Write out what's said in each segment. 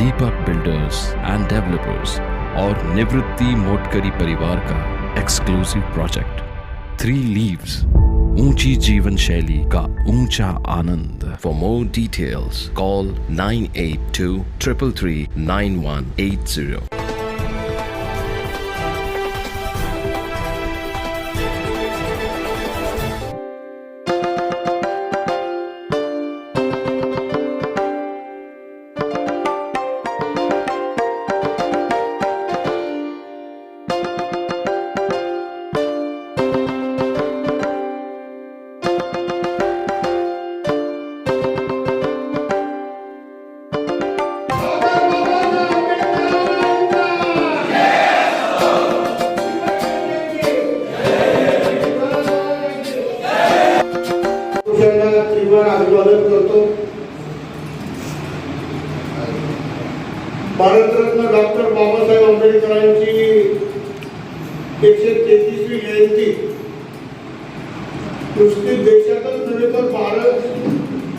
Deepak builders end developers और निवृत्ति मोटकरी परिवार का एक्सक्लूसिव प्रोजेक्ट थ्री लीव्स ऊंची जीवन शैली का ऊंचा आनंद। For more details call nine eight two triple three nine one eight zero नुसती देशातच नव्हे तर भारत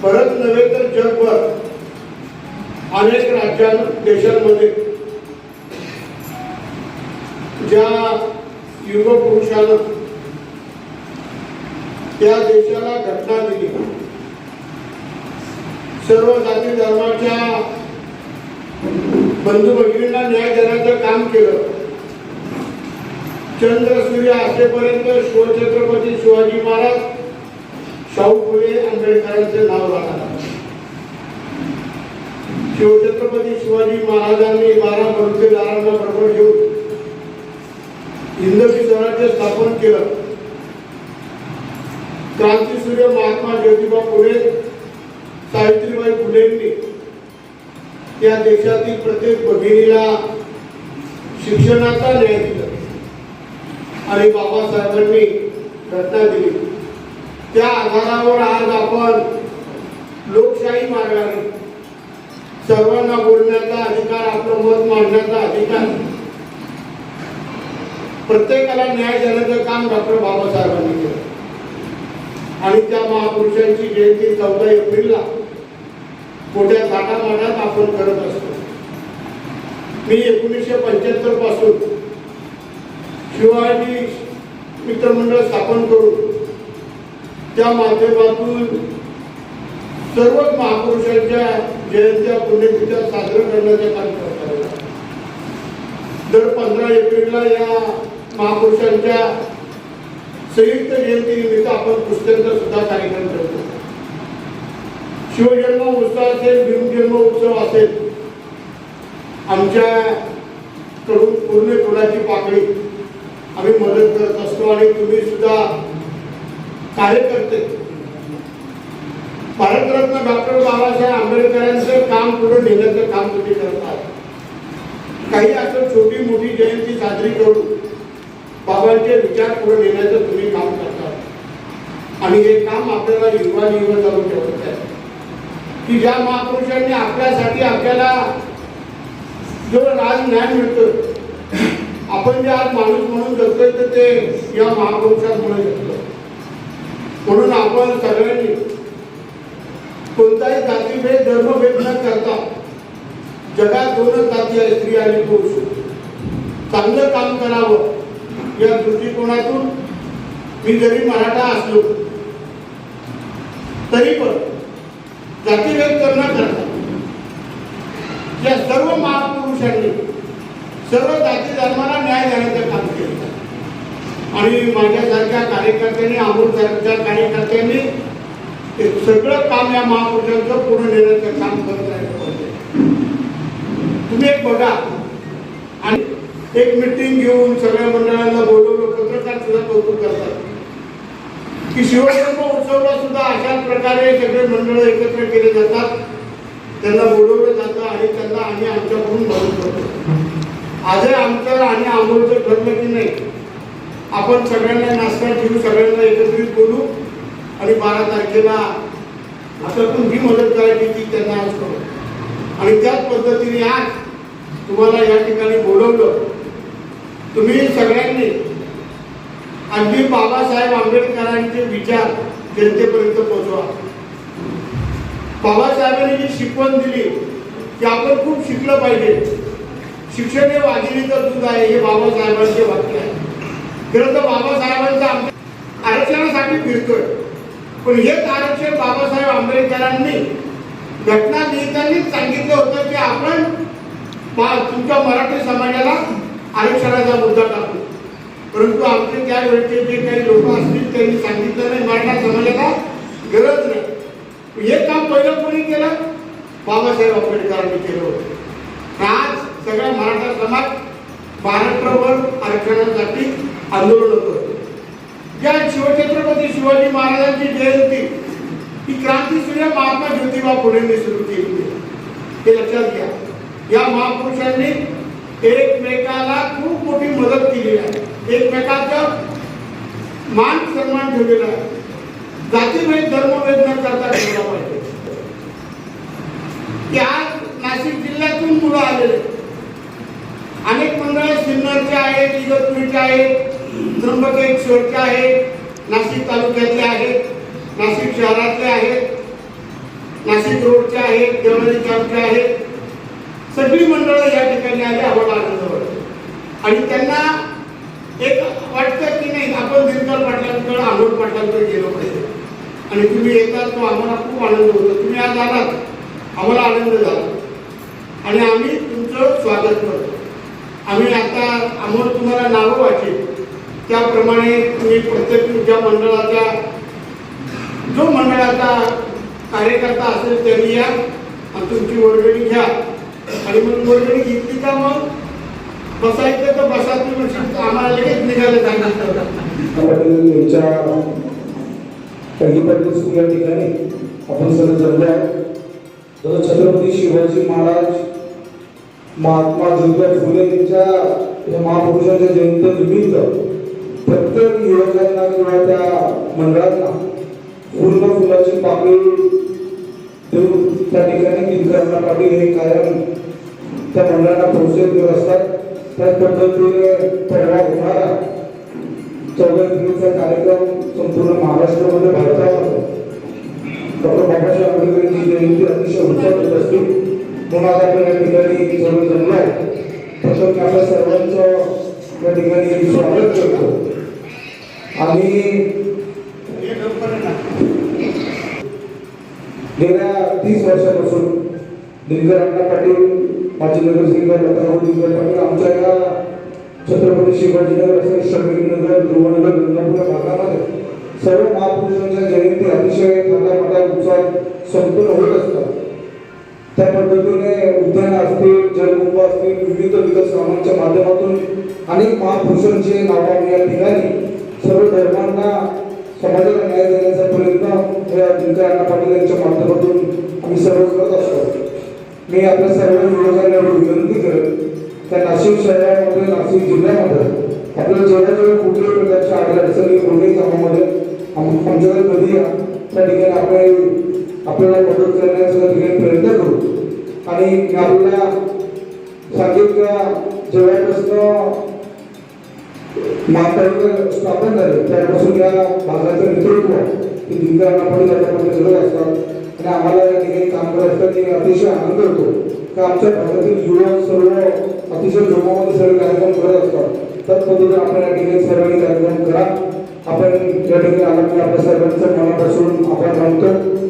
परत नव्हे तर जगभर अनेक राज्यां देशांमध्ये. ज्या युग पुरुषानं त्या देशाला घटना दिली. सर्व जाती धर्माच्या बंधू भगिनींना न्याय देण्याचं काम केलं. चंद्र सूर्य असेपर्यंत शिवछत्रपती शिवाजी महाराज शाहू फुले आंबेडकरांचे नाव राहणार. शिवछत्रपती शिवाजी महाराजांनी बारा बलुतेदारांना बरोबर घेऊन हिंदवी स्वराज्य स्थापन केलं. क्रांतीसूर्य महात्मा ज्योतिबा फुले सावित्रीबाई फुलेंनी त्या देशातील प्रत्येक भगिनीला शिक्षणाचा न्याय दिला. आणि बाबासाहेबांनी घटना दिली. त्या आधारावर आज आपण लोकशाही मार्गाने सर्वांना बोलण्याचा अधिकार आपलं मत मांडण्याचा अधिकार प्रत्येकाला न्याय देण्याचं काम डॉक्टर बाबासाहेबांनी केलं. आणि त्या महापुरुषांची जयंती चौदा एप्रिलला मोठ्या थाटामाटात आपण करत असतो. मी एकोणीसशे पंच्याहत्तरपासून शिवाजी मित्रमंडळ स्थापन करून त्या माध्यमातून सर्वच महापुरुषांच्या जयंत्या पुण्यतिथ्या साजरा करण्याचा कार्यक्रम करत दर पंधरा एप्रिलला या महापुरुषांच्या संयुक्त जयंतीनिमित्त आपण पुस्तकांचा सुद्धा कार्यक्रम करतो. शिवजन्म उत्सव असेल भीमजन्म उत्सव असेल आमच्याकडून पूर्ण कुणाची पाकळी आम्ही मदत करत असतो आणि तुम्ही सुद्धा कार्यकर्ते. भारतरत्न डॉक्टर बाबासाहेब आंबेडकरांचं काम पुढे नेण्याचं काम तुम्ही करतात काही असं छोटी मोठी जयंती साजरी करून बाबांचे विचार पुढे नेण्याचं तुम्ही काम करतात आणि हे काम आपल्याला युवा युवा चालू ठेवत आहे. की ज्या महापुरुषांनी आपल्यासाठी आपल्याला जो राज न्याय मिळतो आपण जे आज माणूस म्हणून जगतोय तर ते या महापुरुषांमुळे जगतो म्हणून आपण सगळ्यांनी कोणताही जातीभेद धर्मभेद न करता जगात दोनच जाती आहे स्त्री आणि पुरुष. चांगलं काम करावं या दृष्टिकोनातून मी जरी मराठा असलो तरी पण जातीभेद करणं करता या सर्व महापुरुषांनी सर्व जाती धर्माला न्याय देण्याचं काम केलं. आणि माझ्यासारख्या कार्यकर्त्यांनी अमोलसारख्या कार्यकर्त्यांनी सगळं काम या महापुरुषांचं पूर्ण नेण्याचं काम करत राहिलं पाहिजे. तुम्ही एक बघा. आणि एक मिटिंग घेऊन सगळ्या मंडळांना बोलवलं पत्रकार सुद्धा कौतुक करतात. की शिवजन्म उत्सवला सुद्धा अशाच प्रकारे सगळे मंडळ एकत्र केले जातात. त्यांना बोलवलं जातं आणि त्यांना आम्ही आमच्याकडून मदत करतो. आजही आमचं आणि आमोलचं ठरलं की नाही आपण सगळ्यांना नाश्ता ठेवू सगळ्यांना एकत्रित बोलू आणि बारा तारखेला हातातून ही मदत करायची ती त्यांना आज करू. आणि त्याच पद्धतीने आज तुम्हाला या ठिकाणी बोलवलं तुम्ही सगळ्यांनी अगदी बाबासाहेब आंबेडकरांचे विचार जनतेपर्यंत पोहोचवा. बाबासाहेबांनी जी शिकवण दिली की आपण खूप शिकलं पाहिजे. शिक्षण हे वाघिणीचं दूध आहे हे बाबासाहेबांचे वाक्य आहे. खरं तर बाबासाहेबांचं आरक्षणासाठी फिरतोय. पण हेच आरक्षण बाबासाहेब आंबेडकरांनी घटना लिहितानीच सांगितलं होतं की आपण तुमच्या मराठी समाजाला आरक्षणाचा मुद्दा टाकू. परंतु आमचे त्यावेळेचे जे काही लोक असतील त्यांनी सांगितलं नाही. मराठा समाजाला गरज नाही. हे काम पहिलं कोणी केलं? बाबासाहेब आंबेडकरांनी केलं होतं. आज सगळा मराठा समाज महाराष्ट्रभर आरक्षणासाठी आंदोलन करतो या शिवछत्रपती शिवाजी महाराजांची जयंती ही सुद्धा महात्मा ज्योतिबा फुलेंनी सुरू केली आहे. हे लक्षात घ्या. या महापुरुषांनी एकमेकाला खूप मोठी मदत केली आहे. एकमेकाचा मान सन्मान ठेवलेला आहे. जातीभेद धर्मभेद न करता ठेवला पाहिजे. की आज नाशिक जिल्ह्यातून मुलं आलेले अनेक मंडळ सिन्नरचे आहेत इगतपुरीचे आहेत. त्र्यंबकेश्वरचे आहेत नाशिक तालुक्यातले आहेत नाशिक शहरातले आहेत नाशिक रोडचे आहेत देवळी कॅम्पचे आहेत सगळी मंडळं या ठिकाणी आली आवड आनंद आणि त्यांना एक वाटतं की नाही आपण दिनकर पाटलांकडे अमोल पाटलांकडे गेलो पाहिजे. आणि तुम्ही येतात तो आम्हाला खूप आनंद होतो. तुम्ही आज आलात आम्हाला आनंद झाला. आणि आम्ही तुमचं स्वागत करतो. आम्ही आता आम्हाला तुम्हाला नावं वाचेल त्याप्रमाणे तुम्ही प्रत्येक तुमच्या मंडळाच्या जो मंडळाचा कार्यकर्ता असेल त्यांनी या आणि तुमची वर्गणी घ्या. आणि मग वर्गणी घेतली का मग? बसायचं तर बसा तुम्ही आम्हाला लगेच निघायला जाणार या ठिकाणी. आपण सर्व जमलो जसं छत्रपती शिवाजी महाराज महात्मा ज्योतिबा फुले यांच्या या महापुरुषांच्या जयंतीनिमित्त प्रत्येक युवकांना किंवा त्या मंडळांना पूर्ण फुलाची पाकळी देऊन त्या ठिकाणी किंकरांना पाटील हे कायम त्या मंडळांना प्रोत्साहित करत असतात त्याच पद्धतीने परवा होणारा चौदा दिवसाचा कार्यक्रम संपूर्ण महाराष्ट्रामध्ये भारतावर डॉक्टर बाबासाहेब आंबेडकर यांची जयंती अतिशय उत्साह होत असते. म्हणून आज आपण या ठिकाणी सर्व जमलो आहे. प्रथम मी आपल्या सर्वांचं या ठिकाणी स्वागत करतो. आणि गेल्या तीस वर्षापासून दिनकर अण्णा पाटील माजी नगरसेवक लताराम दिनकर पाटील आमच्या या छत्रपती शिवाजीनगर असेल श्रमिकनगर ध्रुवनगर गंगापूर या भागामध्ये सर्व महापुरुषांच्या जयंती अतिशय मोठ्या उत्साहात संपन्न होत असतात. त्या पद्धतीने उद्यान असतील जलकुंभ असतील विविध विकास कामांच्या माध्यमातून अनेक महापुरुषांचे नाव या ठिकाणी सर्व धर्मांना समाजाला न्याय देण्याचा प्रयत्न या दिनकर अण्णा पाटील यांच्या माध्यमातून आम्ही सर्व करत असतो. मी आपल्या सर्व युवकांना विनंती करेन त्या नाशिक शहरामध्ये नाशिक जिल्ह्यामध्ये आपल्याला जेवढ्या जेव्हा कुठल्याही प्रकारच्या आडल्या अडचणी कोणत्याही कामामध्ये आमच्याकडे कधी या त्या ठिकाणी आपण आपल्याला मदत करण्याचा प्रयत्न करू. आणि मी आपल्याला सांगेन का जेव्हापासून महापालिका स्थापन झाले त्यापासून या भागाचं नेतृत्व हे दिनकरांना याच्यामध्ये करत असतात. आणि आम्हाला या ठिकाणी काम करत ते अतिशय आनंद होतो. का आमच्या भागातील युवक सर्व अतिशय जोमामध्ये सर्व कार्यक्रम करत असतात. त्याच पद्धतीने आपण या ठिकाणी सर्वांनी कार्यक्रम करा. आपण या ठिकाणी आल्यामुळे आपल्या सर्वांचं मनापासून आभार मानतो.